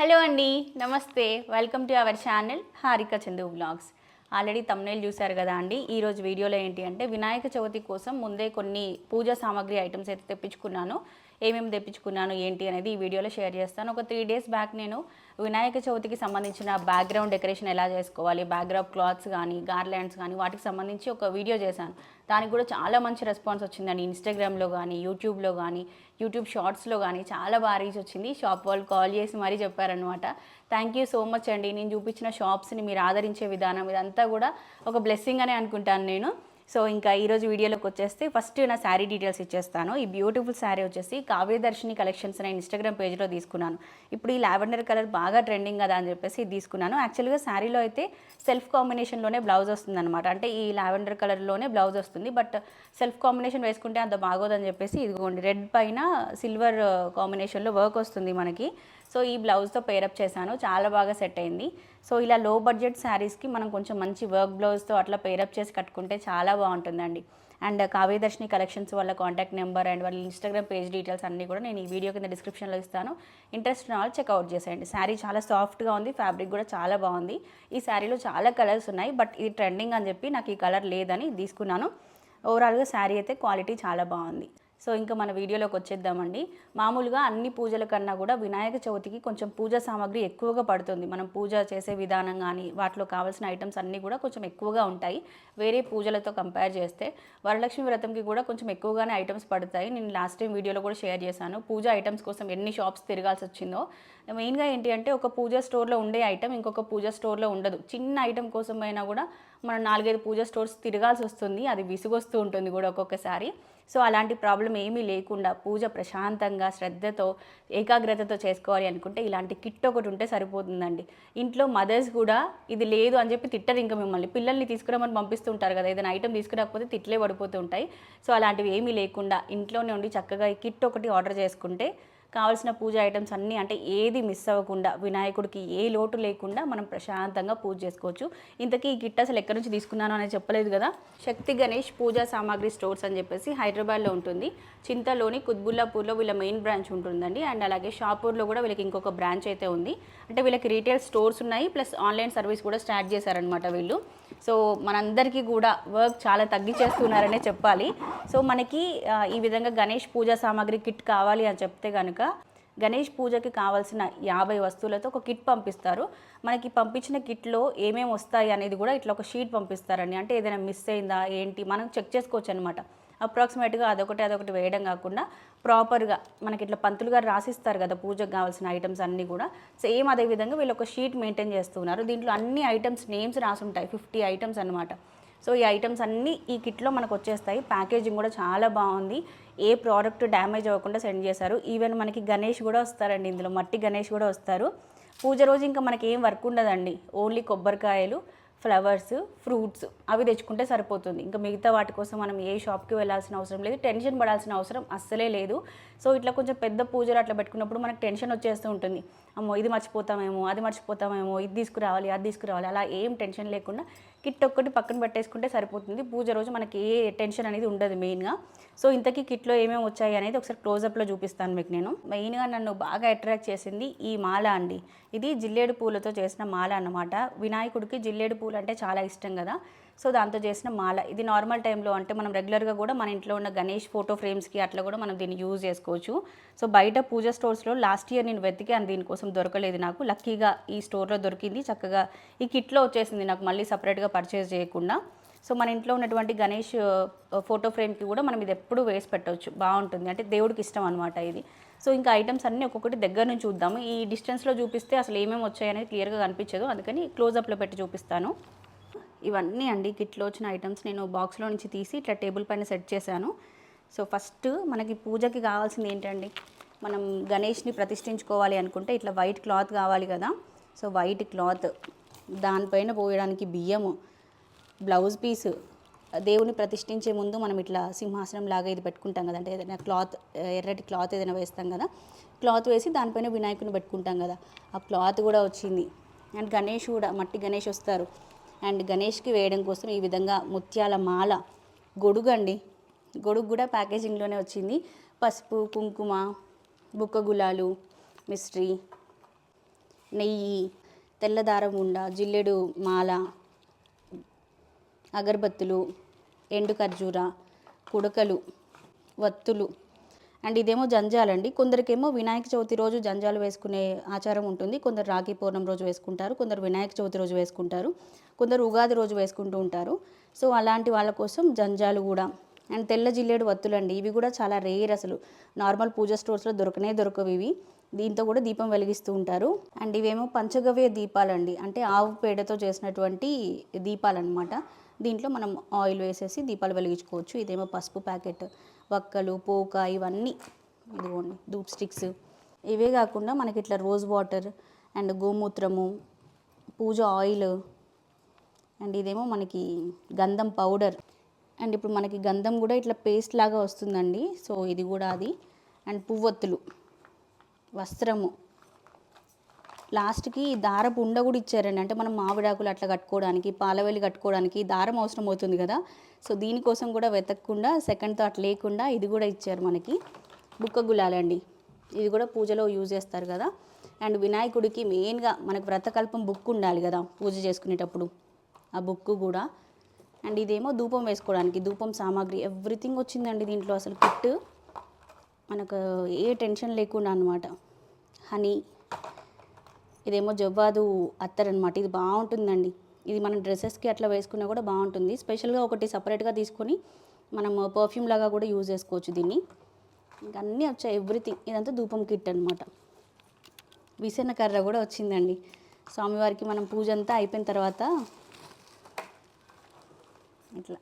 Hello అండి namaste. Welcome to our channel Harika Chandu vlogs already thumbnail చూశారు కదా అండి ఈరోజు వీడియోలో ఏంటి అంటే వినాయక చవితి కోసం ముందే కొన్ని పూజా సామాగ్రి ఐటమ్స్ అయితే తెప్పించుకున్నాను. ఏమేమి తెప్పించుకున్నాను ఏంటి అనేది ఈ వీడియోలో షేర్ చేస్తాను. ఒక త్రీ డేస్ బ్యాక్ నేను వినాయక చవితికి సంబంధించిన బ్యాక్గ్రౌండ్ డెకరేషన్ ఎలా చేసుకోవాలి బ్యాక్గ్రౌండ్ క్లాత్స్ కానీ గార్లాండ్స్ కానీ వాటికి సంబంధించి ఒక వీడియో చేశాను. దానికి కూడా చాలా మంచి రెస్పాన్స్ వచ్చిందండి. ఇన్స్టాగ్రామ్లో కానీ యూట్యూబ్లో కానీ యూట్యూబ్ షార్ట్స్లో కానీ చాలా బాగా రీచ్ వచ్చింది. షాప్ వాళ్ళు కాల్ చేసి మరీ చెప్పారనమాట థ్యాంక్ యూ సో మచ్ అండి. నేను చూపించిన షాప్స్ని మీరు ఆదరించే విధానం ఇదంతా కూడా ఒక బ్లెస్సింగ్ అనే అనుకుంటాను నేను. సో ఇంకా ఈరోజు వీడియోలోకి వచ్చేస్తే ఫస్ట్ నా శారీ డీటెయిల్స్ ఇచ్చేస్తాను. ఈ బ్యూటిఫుల్ శారీ వచ్చేసి కావ్యదర్శిని కలెక్షన్స్ నేను ఇన్స్టాగ్రామ్ పేజ్లో తీసుకున్నాను. ఇప్పుడు ఈ లావెండర్ కలర్ బాగా ట్రెండింగ్ కదా అని చెప్పేసి తీసుకున్నాను. యాక్చువల్గా శారీలో అయితే సెల్ఫ్ కాంబినేషన్లోనే బ్లౌజ్ వస్తుంది అనమాట అంటే ఈ లావెండర్ కలర్లోనే బ్లౌజ్ వస్తుంది. బట్ సెల్ఫ్ కాంబినేషన్ వేసుకుంటే అంత బాగోదని చెప్పేసి ఇదిగోండి రెడ్ పైన సిల్వర్ కాంబినేషన్లో వర్క్ వస్తుంది మనకి. సో ఈ బ్లౌజ్తో పేరప్ చేశాను. చాలా బాగా సెట్ అయింది. సో ఇలా లో బడ్జెట్ శారీస్కి మనం కొంచెం మంచి వర్క్ బ్లౌజ్తో అట్లా పేరప్ చేసి కట్టుకుంటే చాలా బాగుంటుందండి. అండ్ కావ్యదర్శిని కలెక్షన్స్ వాళ్ళ కాంటాక్ట్ నెంబర్ అండ్ వాళ్ళ ఇన్స్టాగ్రామ్ పేజ్ డీటెయిల్స్ అన్నీ కూడా నేను ఈ వీడియో కింద డిస్క్రిప్షన్లో ఇస్తాను. ఇంట్రెస్ట్ ఉన్న వాళ్ళు చెక్అవుట్ చేసేయండి. శారీ చాలా సాఫ్ట్గా ఉంది ఫ్యాబ్రిక్ కూడా చాలా బాగుంది. ఈ శారీలో చాలా కలర్స్ ఉన్నాయి బట్ ఇది ట్రెండింగ్ అని చెప్పి నాకు ఈ కలర్ లేదని తీసుకున్నాను. ఓవరాల్గా శారీ అయితే క్వాలిటీ చాలా బాగుంది. సో ఇంకా మన వీడియోలోకి వచ్చేద్దామండి. మామూలుగా అన్ని పూజల కన్నా కూడా వినాయక చవితికి కొంచెం పూజా సామాగ్రి ఎక్కువగా పడుతుంది. మనం పూజ చేసే విధానం కానీ వాటిలో కావాల్సిన ఐటమ్స్ అన్నీ కూడా కొంచెం ఎక్కువగా ఉంటాయి. వేరే పూజలతో కంపేర్ చేస్తే వరలక్ష్మి వ్రతంకి కూడా కొంచెం ఎక్కువగానే ఐటమ్స్ పడతాయి. నేను లాస్ట్ టైం వీడియోలో కూడా షేర్ చేశాను. పూజ ఐటమ్స్ కోసం ఎన్ని షాప్స్ తిరగాల్సి వచ్చిందో. మెయిన్గా ఏంటి అంటే ఒక పూజ స్టోర్లో ఉండే ఐటమ్ ఇంకొక పూజ స్టోర్లో ఉండదు. చిన్న ఐటమ్ కోసం అయినా కూడా మనం నాలుగైదు పూజ స్టోర్స్ తిరగాల్సి వస్తుంది. అది విసుగొస్తూ ఉంటుంది కూడా ఒక్కొక్కసారి. సో అలాంటి ప్రాబ్లం ఏమీ లేకుండా పూజ ప్రశాంతంగా శ్రద్ధతో ఏకాగ్రతతో చేసుకోవాలి అనుకుంటే ఇలాంటి కిట్ ఒకటి ఉంటే సరిపోతుందండి. ఇంట్లో మదర్స్ కూడా ఇది లేదు అని చెప్పి తిట్టరు ఇంకా మిమ్మల్ని. పిల్లల్ని తీసుకురామని పంపిస్తుంటారు కదా ఏదైనా ఐటమ్ తీసుకురాకపోతే తిట్లే పడిపోతూ ఉంటాయి. సో అలాంటివి ఏమీ లేకుండా ఇంట్లోనే ఉండి చక్కగా ఈ కిట్ ఒకటి ఆర్డర్ చేసుకుంటే కావాల్సిన పూజ ఐటమ్స్ అన్నీ అంటే ఏది మిస్ అవ్వకుండా వినాయకుడికి ఏ లోటు లేకుండా మనం ప్రశాంతంగా పూజ చేసుకోవచ్చు. ఇంతకీ ఈ కిట్ అసలు ఎక్కడి నుంచి తీసుకున్నాను అనేది చెప్పలేదు కదా? శక్తి గణేష్ పూజా సామాగ్రి స్టోర్స్ అని చెప్పేసి హైదరాబాద్లో ఉంటుంది. చింతలోని కుత్బుల్లాపూర్లో వీళ్ళ మెయిన్ బ్రాంచ్ ఉంటుందండి. అండ్ అలాగే షాపూర్లో కూడా వీళ్ళకి ఇంకొక బ్రాంచ్ అయితే ఉంది. అంటే వీళ్ళకి రీటైల్ స్టోర్స్ ఉన్నాయి ప్లస్ ఆన్లైన్ సర్వీస్ కూడా స్టార్ట్ చేశారనమాట వీళ్ళు. సో మనందరికీ కూడా వర్క్ చాలా తగ్గించేస్తున్నారనే చెప్పాలి. సో మనకి ఈ విధంగా గణేష్ పూజా సామాగ్రి కిట్ కావాలి అని చెప్తే కనుక గణేష్ పూజకి కావాల్సిన యాభై వస్తువులతో ఒక కిట్ పంపిస్తారు. మనకి పంపించిన కిట్లో ఏమేమి వస్తాయి అనేది కూడా ఇట్లా ఒక షీట్ పంపిస్తారండి. అంటే ఏదైనా మిస్ అయిందా ఏంటి మనం చెక్ చేసుకోవచ్చు అనమాట అప్రాక్సిమేట్గా అదొకటి అదొకటి వేయడం కాకుండా ప్రాపర్గా మనకి ఇట్లా పంతులు గారు రాసిస్తారు కదా పూజకు కావాల్సిన ఐటమ్స్ అన్నీ కూడా. సేమ్ అదే విధంగా వీళ్ళు ఒక షీట్ మెయింటైన్ చేస్తున్నారు. దీంట్లో అన్ని ఐటమ్స్ నేమ్స్ రాసి ఉంటాయి. ఫిఫ్టీ ఐటమ్స్ అనమాట సో ఈ ఐటమ్స్ అన్నీ ఈ కిట్లో మనకు వచ్చేస్తాయి. ప్యాకేజింగ్ కూడా చాలా బాగుంది. ఏ ప్రోడక్ట్ డ్యామేజ్ అవ్వకుండా సెండ్ చేశారు. ఈవెన్ మనకి గణేష్ కూడా వస్తారండి ఇందులో. మట్టి గణేష్ కూడా వస్తారు. పూజ రోజు ఇంకా మనకి ఏం వర్క్ ఉండదండి. ఓన్లీ కొబ్బరికాయలు ఫ్లవర్స్ ఫ్రూట్స్ అవి తెచ్చుకుంటే సరిపోతుంది. ఇంకా మిగతా వాటి కోసం మనం ఏ షాప్కి వెళ్ళాల్సిన అవసరం లేదు. టెన్షన్ పడాల్సిన అవసరం అస్సలే లేదు. సో ఇట్లా కొంచెం పెద్ద పూజలు అట్లా పెట్టుకున్నప్పుడు మనకు టెన్షన్ వచ్చేస్తూ ఉంటుంది. అమ్మో ఇది మర్చిపోతామేమో అది మర్చిపోతామేమో ఇది తీసుకురావాలి అది తీసుకురావాలి. అలా ఏం టెన్షన్ లేకుండా కిట్ ఒక్కటి పక్కన పెట్టేసుకుంటే సరిపోతుంది. పూజ రోజు మనకి ఏ టెన్షన్ అనేది ఉండదు మెయిన్గా. సో ఇంతకీ కిట్లో ఏమేమి వచ్చాయి అనేది ఒకసారి క్లోజప్లో చూపిస్తాను మీకు నేను. మెయిన్గా నన్ను బాగా అట్రాక్ట్ చేసింది ఈ మాల అండి. ఇది జిల్లేడు పూలతో చేసిన మాల అన్నమాట. వినాయకుడికి జిల్లేడు పూలు అంటే చాలా ఇష్టం కదా. సో దాంతో చేసిన మాల. ఇది నార్మల్ టైంలో అంటే మనం రెగ్యులర్గా కూడా మన ఇంట్లో ఉన్న గణేష్ ఫోటో ఫ్రేమ్స్కి అట్లా కూడా మనం దీన్ని యూజ్ చేసుకోవచ్చు. సో బయట పూజ స్టోర్స్లో లాస్ట్ ఇయర్ నేను వెతికాను దీనికోసం దొరకలేదు నాకు. లక్కీగా ఈ స్టోర్లో దొరికింది. చక్కగా ఈ కిట్లో వచ్చేసింది నాకు మళ్ళీ సపరేట్గా పర్చేస్ చేయకుండా. సో మన ఇంట్లో ఉన్నటువంటి గణేష్ ఫోటో ఫ్రేమ్కి కూడా మనం ఇది ఎప్పుడు వేసి పెట్టవచ్చు బాగుంటుంది. అంటే దేవుడికి ఇష్టం అనమాట ఇది. సో ఇంకా ఐటమ్స్ అన్నీ ఒక్కొక్కటి దగ్గర నుంచి చూద్దాము. ఈ డిస్టెన్స్లో చూపిస్తే అసలు ఏమేమి వచ్చాయనేది క్లియర్గా కనిపించదు. అందుకని క్లోజ్అప్లో పెట్టి చూపిస్తాను. ఇవన్నీ అండి కిట్లో వచ్చిన ఐటమ్స్ నేను బాక్స్లో నుంచి తీసి ఇట్లా టేబుల్ పైన సెట్ చేశాను. సో ఫస్ట్ మనకి పూజకి కావాల్సింది ఏంటండి? మనం గణేష్ని ప్రతిష్ఠించుకోవాలి అనుకుంటే ఇట్లా వైట్ క్లాత్ కావాలి కదా. So white cloth. దానిపైన పోయడానికి బియ్యము బ్లౌజ్ పీస్. దేవుని ప్రతిష్ఠించే ముందు మనం ఇట్లా సింహాసనం లాగా ఇది పెట్టుకుంటాం కదా. అంటే ఏదైనా క్లాత్ ఎర్రటి క్లాత్ ఏదైనా వేస్తాం కదా. క్లాత్ వేసి దానిపైన వినాయకుని పెట్టుకుంటాం కదా. ఆ క్లాత్ కూడా వచ్చింది. అండ్ గణేష్ కూడా మట్టి గణేష్ వస్తారు. అండ్ గణేష్కి వేయడం కోసం ఈ విధంగా ముత్యాల మాల. గొడుగు అండి గొడుగు కూడా ప్యాకేజింగ్లోనే వచ్చింది. పసుపు కుంకుమ బుక్క గులాలు మిస్ట్రీ నెయ్యి తెల్లదారం ఉండ జిల్లెడు మాల అగరబత్తులు ఎండు ఖర్జూర కుడకలు వత్తులు. అండ్ ఇదేమో జంజాలండి. కొందరికేమో వినాయక చవితి రోజు జంజాలు వేసుకునే ఆచారం ఉంటుంది. కొందరు రాఖీ పూర్ణం రోజు వేసుకుంటారు. కొందరు వినాయక చవితి రోజు వేసుకుంటారు. కొందరు ఉగాది రోజు వేసుకుంటూ ఉంటారు. సో అలాంటి వాళ్ళ కోసం జంజాలు కూడా అండ్ తెల్ల జిల్లేడు వత్తులు అండి ఇవి కూడా చాలా రేర్ అసలు. నార్మల్ పూజ స్టోర్స్లో దొరకనే దొరకవు ఇవి. దీంతో కూడా దీపం వెలిగిస్తూ ఉంటారు. అండ్ ఇవేమో పంచగవ్య దీపాలండి. అంటే ఆవు పేడతో చేసినటువంటి దీపాలన్నమాట. దీంట్లో మనం ఆయిల్ వేసేసి దీపాలు వెలిగించుకోవచ్చు. ఇదేమో పసుపు ప్యాకెట్ వక్కలు పోక ఇవన్నీ ఇదిగోండి ధూప్ స్టిక్స్. ఇవే కాకుండా మనకి ఇట్లా రోజ్ వాటర్ అండ్ గోమూత్రము పూజ ఆయిల్ అండ్ ఇదేమో మనకి గంధం పౌడర్. అండ్ ఇప్పుడు మనకి గంధం కూడా ఇట్లా పేస్ట్ లాగా వస్తుందండి. సో ఇది కూడా అది. అండ్ పువ్వొత్తులు వస్త్రము. లాస్ట్కి దారపు ఉండ కూడా ఇచ్చారండి. అంటే మనం మామిడాకులు అట్లా కట్టుకోవడానికి పాలవెల్లి కట్టుకోవడానికి దారం అవసరం అవుతుంది కదా. సో దీనికోసం కూడా వెతకకుండా సెకండ్ థాట్ లేకుండా ఇది కూడా ఇచ్చారు మనకి. బుక్క గులాలండి. ఇది కూడా పూజలో యూజ్ చేస్తారు కదా. అండ్ వినాయకుడికి మెయిన్గా మనకు వ్రతకల్పం బుక్ ఉండాలి కదా పూజ చేసుకునేటప్పుడు. ఆ బుక్ కూడా. అండ్ ఇదేమో ధూపం వేసుకోవడానికి ధూపం సామాగ్రి ఎవ్రీథింగ్ వచ్చిందండి దీంట్లో అసలు కిట్ మనకు ఏ టెన్షన్ లేకుండా అనమాట హనీ ఇదేమో జవ్వాదు అత్తర్ అనమాట ఇది బాగుంటుందండి. ఇది మనం డ్రెస్సెస్కి అట్లా వేసుకున్నా కూడా బాగుంటుంది. స్పెషల్గా ఒకటి సపరేట్గా తీసుకొని మనం పర్ఫ్యూమ్ లాగా కూడా యూజ్ చేసుకోవచ్చు దీన్ని. ఇంకా అన్నీ వచ్చాయి. ఎవ్రీథింగ్. ఇదంతా ధూపం కిట్ అనమాట విసన కర్ర కూడా వచ్చిందండి. స్వామివారికి మనం పూజ అంతా అయిపోయిన తర్వాత ఇట్లా.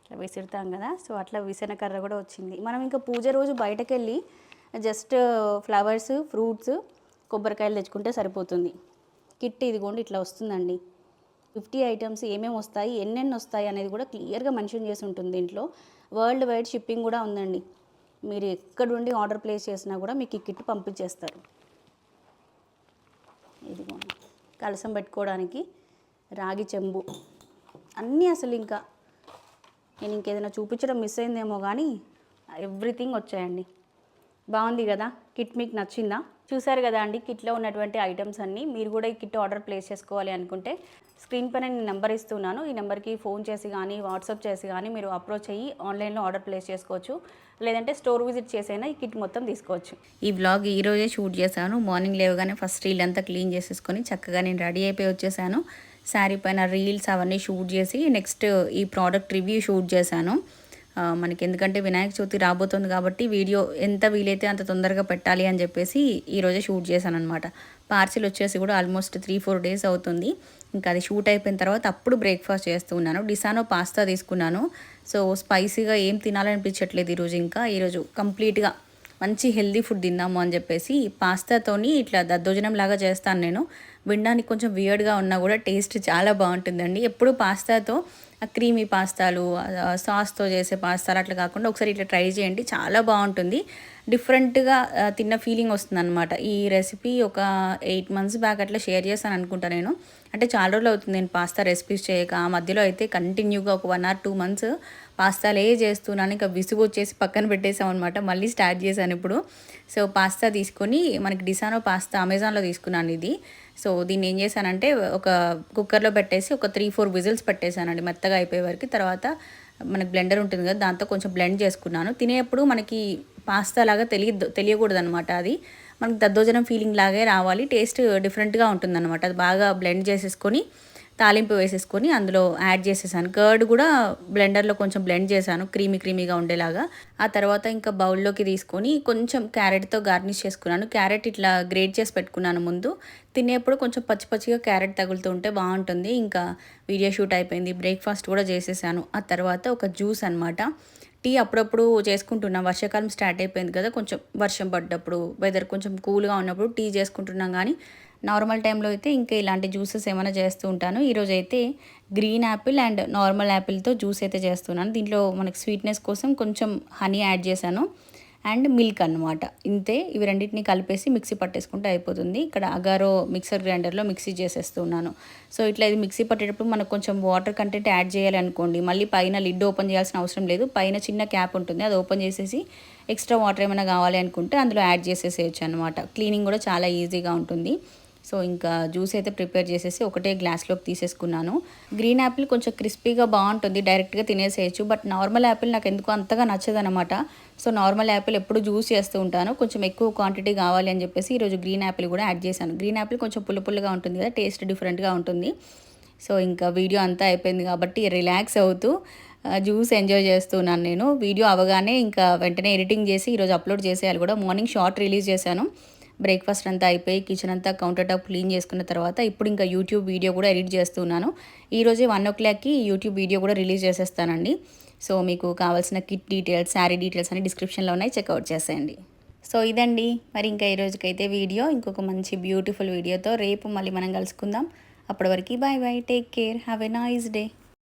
ఇట్లా విసురుతాం కదా. సో అట్లా విసన కర్ర కూడా వచ్చింది. మనం ఇంకా పూజ రోజు బయటకు వెళ్ళి జస్ట్ ఫ్లవర్స్ ఫ్రూట్స్ కొబ్బరికాయలు తెచ్చుకుంటే సరిపోతుంది. కిట్ ఇదిగోండి ఇట్లా వస్తుందండి. ఫిఫ్టీ ఐటమ్స్ ఏమేమి వస్తాయి ఎన్నెన్ని వస్తాయి అనేది కూడా క్లియర్గా మెన్షన్ చేసి ఉంటుంది దీంట్లో. వరల్డ్ వైడ్ షిప్పింగ్ కూడా ఉందండి. మీరు ఎక్కడుండి ఆర్డర్ ప్లేస్ చేసినా కూడా మీకు ఈ కిట్ పంపించేస్తారు. ఇదిగోండి. కలసం పెట్టుకోవడానికి రాగి చెంబు. అన్నీ అసలు ఇంకా నేను ఇంకేదైనా చూపించడం మిస్ అయిందేమో కానీ ఎవ్రీథింగ్ వచ్చాయండి. బాగుంది కదా? కిట్ మీకు నచ్చిందా? చూసారు కదా అండి కిట్లో ఉన్నటువంటి ఐటమ్స్ అన్నీ. మీరు కూడా ఈ కిట్ ఆర్డర్ ప్లేస్ చేసుకోవాలి అనుకుంటే స్క్రీన్ పైన నేను నెంబర్ ఇస్తున్నాను. ఈ నెంబర్కి ఫోన్ చేసి కానీ వాట్సాప్ చేసి కానీ మీరు అప్రోచ్ అయ్యి ఆన్లైన్లో ఆర్డర్ ప్లేస్ చేసుకోవచ్చు. లేదంటే స్టోర్ విజిట్ చేసైనా ఈ కిట్ మొత్తం తీసుకోవచ్చు. ఈ వ్లాగ్ ఈ రోజే షూట్ చేశాను. మార్నింగ్ లేవగానే ఫస్ట్ రీల్ అంతా క్లీన్ చేసేసుకొని చక్కగా నేను రెడీ అయిపోయి వచ్చేసాను. శారీ పైన రీల్స్ అవన్నీ షూట్ చేసి నెక్స్ట్ ఈ ప్రోడక్ట్ రివ్యూ షూట్ చేశాను. మనకి ఎందుకంటే వినాయక చవితి రాబోతుంది కాబట్టి వీడియో ఎంత వీలైతే అంత తొందరగా పెట్టాలి అని చెప్పేసి ఈరోజే షూట్ చేశాను అనమాట పార్సిల్ వచ్చేసి కూడా ఆల్మోస్ట్ త్రీ ఫోర్ డేస్ అవుతుంది. ఇంకా అది షూట్ అయిపోయిన తర్వాత అప్పుడు బ్రేక్ఫాస్ట్ చేస్తూ ఉన్నాను. డిసానో పాస్తా తీసుకున్నాను. సో స్పైసీగా ఏం తినాలనిపించట్లేదు ఈరోజు ఇంకా. ఈరోజు కంప్లీట్గా మంచి హెల్దీ ఫుడ్ తిందాము అని చెప్పేసి పాస్తాతోని ఇట్లా దద్దోజనం లాగా చేస్తాను నేను. వినడానికి కొంచెం వియర్డ్గా ఉన్నా కూడా టేస్ట్ చాలా బాగుంటుందండి. ఎప్పుడు పాస్తాతో క్రీమీ పాస్తాలు సాస్తో చేసే పాస్తాలు అట్లా కాకుండా ఒకసారి ఇట్లా ట్రై చేయండి చాలా బాగుంటుంది. డిఫరెంట్గా తిన్న ఫీలింగ్ వస్తుంది అనమాట ఈ రెసిపీ ఒక ఎయిట్ మంత్స్ బ్యాక్ అట్లా షేర్ చేస్తాను అనుకుంటా నేను. అంటే చాలా రోజులు అవుతుంది నేను పాస్తా రెసిపీస్ చేయక ఆ మధ్యలో అయితే కంటిన్యూగా ఒక వన్ ఆర్ టూ మంత్స్ పాస్తాలే చేస్తున్నాను. ఇంకా విసుగు వచ్చేసి పక్కన పెట్టేసాం అనమాట మళ్ళీ స్టార్ట్ చేశాను ఇప్పుడు. సో పాస్తా తీసుకొని మనకి డిసానో పాస్తా అమెజాన్లో తీసుకున్నాను ఇది. సో దీన్ని ఏం చేశానంటే ఒక కుక్కర్లో పెట్టేసి ఒక త్రీ ఫోర్ విజిల్స్ పెట్టేశానండి మెత్తగా అయిపోయే వరకు. తర్వాత మనకి బ్లెండర్ ఉంటుంది కదా దాంతో కొంచెం బ్లెండ్ చేసుకున్నాను. తినేప్పుడు మనకి పాస్తా లాగా తెలియదు తెలియకూడదు అనమాట అది. మనకి దద్దోజనం ఫీలింగ్ లాగే రావాలి టేస్ట్ డిఫరెంట్గా ఉంటుందన్నమాట. అది బాగా బ్లెండ్ చేసేసుకొని తాలింపు వేసేసుకొని అందులో యాడ్ చేసేసాను. కర్డ్ కూడా బ్లెండర్లో కొంచెం బ్లెండ్ చేశాను క్రీమీ క్రీమీగా ఉండేలాగా. ఆ తర్వాత ఇంకా బౌల్లోకి తీసుకొని కొంచెం క్యారెట్తో గార్నిష్ చేసుకున్నాను. క్యారెట్ ఇట్లా గ్రేట్ చేసి పెట్టుకున్నాను ముందు. తినేప్పుడు కొంచెం పచ్చి పచ్చిగా క్యారెట్ తగులుతూ ఉంటే బాగుంటుంది. ఇంకా వీడియో షూట్ అయిపోయింది బ్రేక్ఫాస్ట్ కూడా చేసేసాను. ఆ తర్వాత ఒక జ్యూస్ అనమాట టీ అప్పుడప్పుడు చేసుకుంటున్నాం. వర్షాకాలం స్టార్ట్ అయిపోయింది కదా కొంచెం వర్షం పడ్డప్పుడు వెదర్ కొంచెం కూల్గా ఉన్నప్పుడు టీ చేసుకుంటున్నాం. కానీ నార్మల్ టైంలో అయితే ఇంకా ఇలాంటి జ్యూసెస్ ఏమైనా చేస్తూ ఉంటాను. ఈరోజు అయితే గ్రీన్ యాపిల్ అండ్ నార్మల్ యాపిల్తో జ్యూస్ అయితే చేస్తున్నాను. దీంట్లో మనకి స్వీట్నెస్ కోసం కొంచెం హనీ యాడ్ చేశాను. అండ్ మిల్క్ అన్నమాట. ఇంతే ఇవి రెండింటిని కలిపేసి మిక్సీ పట్టేసుకుంటే అయిపోతుంది. ఇక్కడ అగారో మిక్సర్ గ్రైండర్లో మిక్సీ చేసేస్తున్నాను. సో ఇట్లా ఇది మిక్సీ పట్టేటప్పుడు మనకు కొంచెం వాటర్ కంటెంట్ యాడ్ చేయాలి అనుకోండి. మళ్ళీ పైన లిడ్ ఓపెన్ చేయాల్సిన అవసరం లేదు. పైన చిన్న క్యాప్ ఉంటుంది. అది ఓపెన్ చేసేసి ఎక్స్ట్రా వాటర్ ఏమైనా కావాలి అనుకుంటే అందులో యాడ్ చేసేసేయచ్చు అనమాట క్లీనింగ్ కూడా చాలా ఈజీగా ఉంటుంది. సో ఇంకా జ్యూస్ అయితే ప్రిపేర్ చేసేసి ఒకటే గ్లాస్లోకి తీసేసుకున్నాను. గ్రీన్ యాపిల్ కొంచెం క్రిస్పీగా బాగుంటుంది డైరెక్ట్గా తినేసేయచ్చు. బట్ నార్మల్ యాపిల్ నాకు ఎందుకు అంతగా నచ్చదనమాట సో నార్మల్ యాపిల్ ఎప్పుడు జ్యూస్ చేస్తూ ఉంటాను. కొంచెం ఎక్కువ క్వాంటిటీ కావాలి అని చెప్పేసి ఈరోజు గ్రీన్ యాపిల్ కూడా యాడ్ చేశాను. గ్రీన్ యాపిల్ కొంచెం పుల్ల పుల్లగా ఉంటుంది కదా టేస్ట్ డిఫరెంట్గా ఉంటుంది. సో ఇంకా వీడియో అంతా అయిపోయింది కాబట్టి రిలాక్స్ అవుతూ జ్యూస్ ఎంజాయ్ చేస్తున్నాను నేను. వీడియో అవగానే ఇంకా వెంటనే ఎడిటింగ్ చేసి ఈరోజు అప్లోడ్ చేసేయాలి కూడా. మార్నింగ్ షార్ట్ రిలీజ్ చేశాను. బ్రేక్ఫాస్ట్ అంతా అయిపోయి కిచెన్ అంతా కౌంటర్ టాప్ క్లీన్ చేసుకున్న తర్వాత ఇప్పుడు ఇంకా యూట్యూబ్ వీడియో కూడా ఎడిట్ చేస్తున్నాను ఈరోజే వన్ ఓ క్లాక్కి యూట్యూబ్ వీడియో కూడా రిలీజ్ చేసేస్తానండి. సో మీకు కావాల్సిన కిట్ డీటెయిల్స్ శారీ డీటెయిల్స్ అన్ని డిస్క్రిప్షన్లో ఉన్నాయి. చెక్అవుట్ చేసేయండి. సో ఇదండి. మరి ఇంకా ఈ రోజుకైతే వీడియో ఇంకొక మంచి బ్యూటిఫుల్ వీడియోతో రేపు మళ్ళీ మనం కలుసుకుందాం. అప్పటి వరకు bye bye take care have a nice day